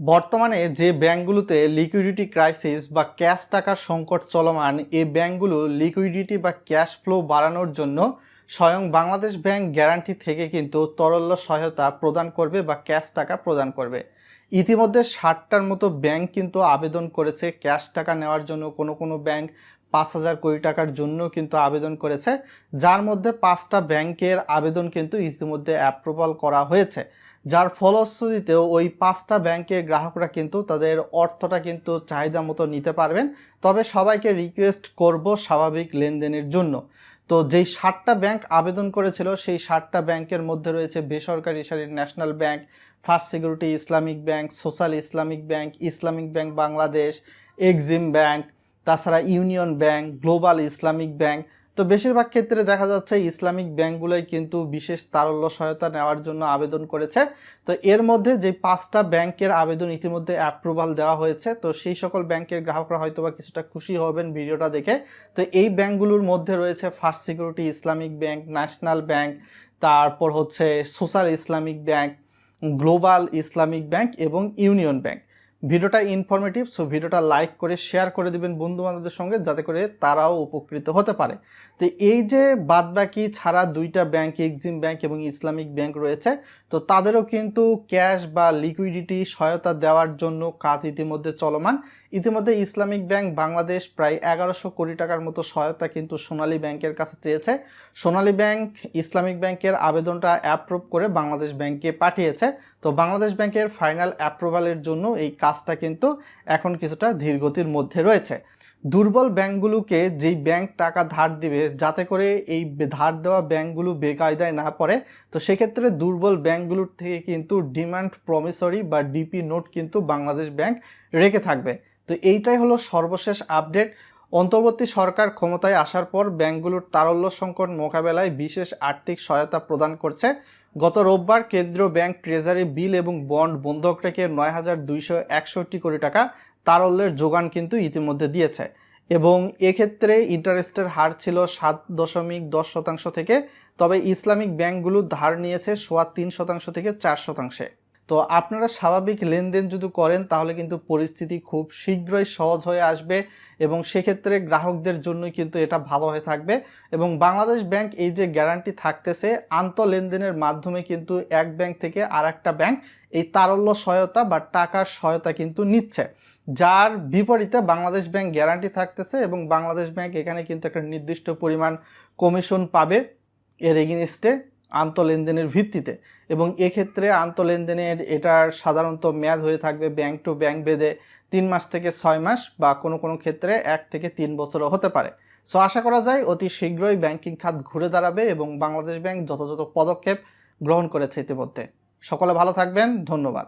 বর্তমানে যে ব্যাংকগুলোতে লিকুইডিটি ক্রাইসিস বা ক্যাশ টাকার সংকট চলমান এই ব্যাংকগুলো লিকুইডিটি বা ক্যাশ ফ্লো বাড়ানোর জন্য স্বয়ং বাংলাদেশ ব্যাংক গ্যারান্টি থেকে কিন্তু তরল্য সহায়তা প্রদান করবে বা ক্যাশ টাকা প্রদান করবে। ইতিমধ্যে ষাটটার মতো ব্যাংক কিন্তু আবেদন করেছে ক্যাশ টাকা নেওয়ার জন্য। কোনো কোনো ব্যাংক পাঁচ হাজার কোটি টাকার জন্য কিন্তু আবেদন করেছে, যার মধ্যে পাঁচটা ব্যাংকের আবেদন কিন্তু ইতিমধ্যে অ্যাপ্রুভাল করা হয়েছে। যার ফলশ্রুতিতেও ওই পাঁচটা ব্যাংকের গ্রাহকরা কিন্তু তাদের অর্থটা কিন্তু চাহিদা মতো নিতে পারবেন। তবে সবাইকে রিকোয়েস্ট করব স্বাভাবিক লেনদেনের জন্য। তো যেই ষাটটা ব্যাংক আবেদন করেছিল, সেই ষাটটা ব্যাংকের মধ্যে রয়েছে বেসরকারি সারির national bank, first security Islamic bank, social Islamic bank Islamic bank Bangladesh, Exim bank তাছাড়া union bank, global Islamic bank. তো বেশিরভাগ ক্ষেত্রে দেখা যাচ্ছে ইসলামিক ব্যাংকগুলোই কিন্তু বিশেষ তারল্য সহায়তা নেওয়ার জন্য আবেদন করেছে। তো এর মধ্যে যে পাঁচটা ব্যাংকের আবেদন ইতিমধ্যে অ্যাপ্রুভাল দেওয়া হয়েছে, তো সেই সকল ব্যাংকের গ্রাহকরা হয়তোবা কিছুটা খুশি হবেন ভিডিওটা দেখে। তো এই ব্যাংকগুলোর মধ্যে রয়েছে first security Islamic bank national bank তারপর হচ্ছে social Islamic bank global Islamic bank এবং ইউনিয়ন ব্যাংক ভিডিওটা ইনফরমেটিভ সো ভিডিওটা লাইক করে শেয়ার করে দিবেন বন্ধু বান্ধবদের সঙ্গে, যাতে করে তারাও উপকৃত হতে পারে। তো এই যে বাদবাকি ছাড়া দুইটা ব্যাংক এক্সিম ব্যাংক এবং ইসলামিক ব্যাংক রয়েছে, তো তাদেরও কিন্তু ক্যাশ বা লিকুইডিটি সহায়তা দেওয়ার জন্য কাজ ইতিমধ্যে চলমান। ইতিমধ্যে ইসলামিক ব্যাংক বাংলাদেশ প্রায় এগারোশো কোটি টাকার মতো সহায়তা কিন্তু সোনালী ব্যাংকের কাছে চেয়েছে। সোনালী ব্যাংক ইসলামিক ব্যাংকের আবেদনটা অ্যাপ্রুভ করে বাংলাদেশ ব্যাংকে পাঠিয়েছে। তো বাংলাদেশ ব্যাংকের ফাইনাল অ্যাপ্রুভালের জন্য এই কাজটা কিন্তু এখন কিছুটা ধীরগতির মধ্যে রয়েছে। দুর্বল ব্যাংকগুলোকে যেই ব্যাংক টাকা ধার দিবে, যাতে করে এই ধার দেওয়া ব্যাংকগুলো বেকায়দায় না পড়ে, তো সেক্ষেত্রে দুর্বল ব্যাংকগুলোর থেকে কিন্তু ডিমান্ড প্রমিসরি বা ডিপি নোট কিন্তু বাংলাদেশ ব্যাংক রেখে থাকবে। তো এইটাই হলো সর্বশেষ আপডেট। অন্তর্বর্তী সরকার ক্ষমতায় আসার পর ব্যাংকগুলোর তারল্য সংকট মোকাবেলায় বিশেষ আর্থিক সহায়তা প্রদান করছে। গত রোববার কেন্দ্রীয় ব্যাংক ট্রেজারি বিল এবং বন্ড বন্ধক রেখে নয় হাজার দুইশো একষট্টি কোটি টাকা তারল্যের যোগান কিন্তু ইতিমধ্যে দিয়েছে। এবং এক্ষেত্রে ইন্টারেস্টের হার ছিল সাত দশমিক দশ শতাংশ থেকে, তবে ইসলামিক ব্যাংকগুলো ধার নিয়েছে সোয়া তিন শতাংশ থেকে চার শতাংশে। তো আপনারা স্বাভাবিক লেনদেন যদি করেন, তাহলে কিন্তু পরিস্থিতি খুব শীঘ্রই সহজ হয়ে আসবে এবং সেক্ষেত্রে গ্রাহকদের জন্যই কিন্তু এটা ভালো হয়ে থাকবে। এবং বাংলাদেশ ব্যাংক এই যে গ্যারান্টি থাকতেছে, আন্ত লেনদেনের মাধ্যমে কিন্তু এক ব্যাংক থেকে আর একটা ব্যাংক এই তারল্য সহায়তা বা টাকার সহায়তা কিন্তু নিচ্ছে। যার বিপরীতে বাংলাদেশ ব্যাংক গ্যারান্টি থাকতেছে এবং বাংলাদেশ ব্যাংক এখানে কিন্তু একটা নির্দিষ্ট পরিমাণ কমিশন পাবে এর এগেনিস্টে আন্ত লেনদেনের ভিত্তিতে। এবং এক্ষেত্রে আন্ত লেনদেনের এটার সাধারণত মেয়াদ হয়ে থাকবে ব্যাংক টু ব্যাংক বেঁধে তিন মাস থেকে ছয় মাস বা কোনো কোনো ক্ষেত্রে এক থেকে তিন বছরও হতে পারে। সো আশা করা যায় অতি শীঘ্রই ব্যাংকিং খাত ঘুরে দাঁড়াবে এবং বাংলাদেশ ব্যাংক যথাযথ পদক্ষেপ গ্রহণ করেছে ইতিমধ্যে। সকলে ভালো থাকবেন, ধন্যবাদ।